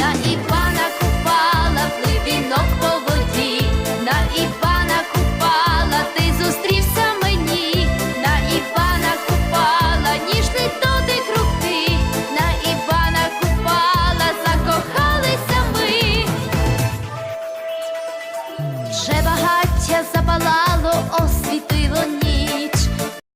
на Івана Купала, вінок по воді, на Івана Купала, ти зустрівся мені, на Івана Купала, ніжний дотик руки, на Івана Купала, закохалися ми, вже багаття запала.